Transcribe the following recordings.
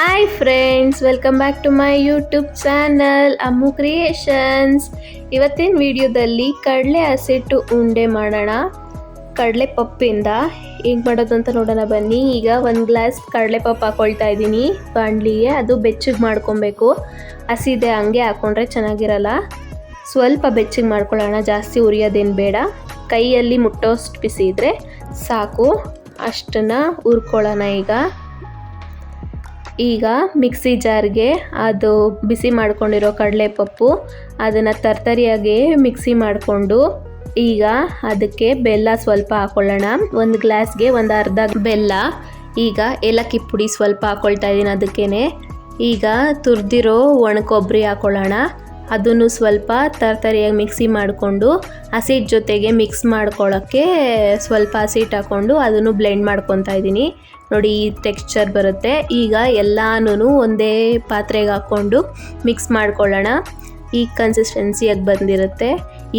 Hi friends welcome back to my YouTube channel Ammu creations ಇವತ್ತಿನ ವಿಡಿಯೋದಲ್ಲಿ ಕಡಲೆ ಹಸಿಟ್ಟು ಉಂಡೆ ಮಾಡೋಣ. ಕಡಲೆ ಪಪ್ಪಿಂದ. ಹೇಗೆ ಮಾಡೋದು ಅಂತ ನೋಡೋಣ ಬನ್ನಿ. ಈಗ ಒಂದು ಗ್ಲಾಸ್ ಕಡಲೆ ಪಪ್ಪು ಹಾಕೊಳ್ತಾ ಇದ್ದೀನಿ. ಬಾಣಲಿಗೆ ಅದು ಬೆಚ್ಚಗೆ ಮಾಡ್ಕೊಬೇಕು. ಹಸಿದೆ ಹಂಗೆ ಹಾಕ್ಕೊಂಡ್ರೆ ಚೆನ್ನಾಗಿರಲ್ಲ. ಸ್ವಲ್ಪ ಬೆಚ್ಚಗೆ ಮಾಡ್ಕೊಳ್ಳೋಣ. ಜಾಸ್ತಿ ಉರಿಯೋದೇನು ಬೇಡ. ಕೈಯಲ್ಲಿ ಮುಟ್ಟೋಷ್ಟು ಬಿಸಿ ಇದ್ದರೆ ಸಾಕು. ಅಷ್ಟನ್ನು ಹುರ್ಕೊಳ್ಳೋಣ ಈಗ. ಈಗ ಮಿಕ್ಸಿ ಜಾರ್ಗೆ ಅದು ಬಿಸಿ ಮಾಡ್ಕೊಂಡಿರೋ ಕಡಲೆಪಪ್ಪು ಅದನ್ನು ತರ್ತರಿಯಾಗಿ ಮಿಕ್ಸಿ ಮಾಡಿಕೊಂಡು ಈಗ ಅದಕ್ಕೆ ಬೆಲ್ಲ ಸ್ವಲ್ಪ ಹಾಕೊಳ್ಳೋಣ. ಒಂದು ಗ್ಲಾಸ್ಗೆ ಒಂದು ಅರ್ಧ ಬೆಲ್ಲ. ಈಗ ಏಲಕ್ಕಿ ಪುಡಿ ಸ್ವಲ್ಪ ಹಾಕ್ಕೊಳ್ತಾ ಇದ್ದೀನಿ ಅದಕ್ಕೇ ಈಗ ತುರಿದಿರೋ ಒಣ ಕೊಬ್ಬರಿ ಹಾಕೊಳ್ಳೋಣ. ಅದನ್ನು ಸ್ವಲ್ಪ ತರ್ತರಿಯಾಗಿ ಮಿಕ್ಸಿ ಮಾಡಿಕೊಂಡು ಹಸಿಟ್ ಜೊತೆಗೆ ಮಿಕ್ಸ್ ಮಾಡ್ಕೊಳ್ಳೋಕ್ಕೆ ಸ್ವಲ್ಪ ಹಸಿಟ್ಟು ಹಾಕ್ಕೊಂಡು ಅದನ್ನು ಬ್ಲೆಂಡ್ ಮಾಡ್ಕೊತಾ ಇದ್ದೀನಿ. ನೋಡಿ, ಈ ಟೆಕ್ಸ್ಚರ್ ಬರುತ್ತೆ. ಈಗ ಎಲ್ಲಾನು ಒಂದೇ ಪಾತ್ರೆಗೆ ಹಾಕ್ಕೊಂಡು ಮಿಕ್ಸ್ ಮಾಡ್ಕೊಳ್ಳೋಣ. ಈ ಕನ್ಸಿಸ್ಟೆನ್ಸಿಯಾಗಿ ಬಂದಿರುತ್ತೆ.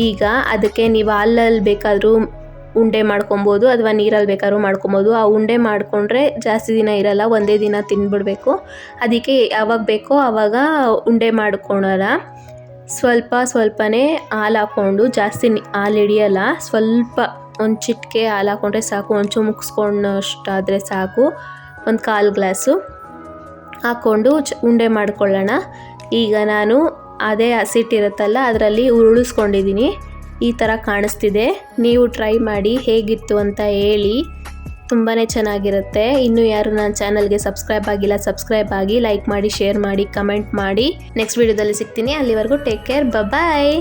ಈಗ ಅದಕ್ಕೆ ನೀವು ಹಾಲಲ್ಲಿ ಬೇಕಾದರೂ ಉಂಡೆ ಮಾಡ್ಕೊಬೋದು ಅಥವಾ ನೀರಲ್ಲಿ ಬೇಕಾದ್ರೂ ಮಾಡ್ಕೊಬೋದು. ಆ ಉಂಡೆ ಮಾಡಿಕೊಂಡ್ರೆ ಜಾಸ್ತಿ ದಿನ ಇರಲ್ಲ, ಒಂದೇ ದಿನ ತಿಂದ್ಬಿಡ್ಬೇಕು. ಅದಕ್ಕೆ ಯಾವಾಗ ಬೇಕೋ ಆವಾಗ ಉಂಡೆ ಮಾಡ್ಕೊಳೋಣ. ಸ್ವಲ್ಪ ಸ್ವಲ್ಪನೇ ಹಾಲು ಹಾಕ್ಕೊಂಡು ಜಾಸ್ತಿ ಹಾಲು ಹಿಡಿಯಲ್ಲ, ಸ್ವಲ್ಪ ಒಂದು ಚಿಟಿಕೆ ಹಾಲು ಹಾಕ್ಕೊಂಡ್ರೆ ಸಾಕು ಒಂಚೂರು ಮುಗಿಸ್ಕೊಂಡಷ್ಟಾದರೆ ಸಾಕು, ಒಂದು ಕಾಲು ಗ್ಲಾಸು ಹಾಕ್ಕೊಂಡು ಚ ಉಂಡೆ ಮಾಡ್ಕೊಳ್ಳೋಣ. ಈಗ ನಾನು ಅದೇ ಹಸಿಟ್ಟಿರುತ್ತಲ್ಲ ಅದರಲ್ಲಿ ಉರುಳಿಸ್ಕೊಂಡಿದ್ದೀನಿ ಈ ಥರ ಕಾಣಿಸ್ತಿದೆ. ನೀವು ಟ್ರೈ ಮಾಡಿ ಹೇಗಿತ್ತು ಅಂತ ಹೇಳಿ. ತುಂಬಾ ಚೆನ್ನಾಗಿರುತ್ತೆ. ಇನ್ನು ಯಾರು ನನ್ನ ಚಾನಲ್ಗೆ ಸಬ್ಸ್ಕ್ರೈಬ್ ಆಗಿಲ್ಲ, ಸಬ್ಸ್ಕ್ರೈಬ್ ಆಗಿ ಲೈಕ್ ಮಾಡಿ, ಶೇರ್ ಮಾಡಿ, ಕಮೆಂಟ್ ಮಾಡಿ. ನೆಕ್ಸ್ಟ್ ವಿಡಿಯೋದಲ್ಲಿ ಸಿಗ್ತೀನಿ. ಅಲ್ಲಿವರೆಗೂ ಟೇಕ್ ಕೇರ್. ಬಾಯ್.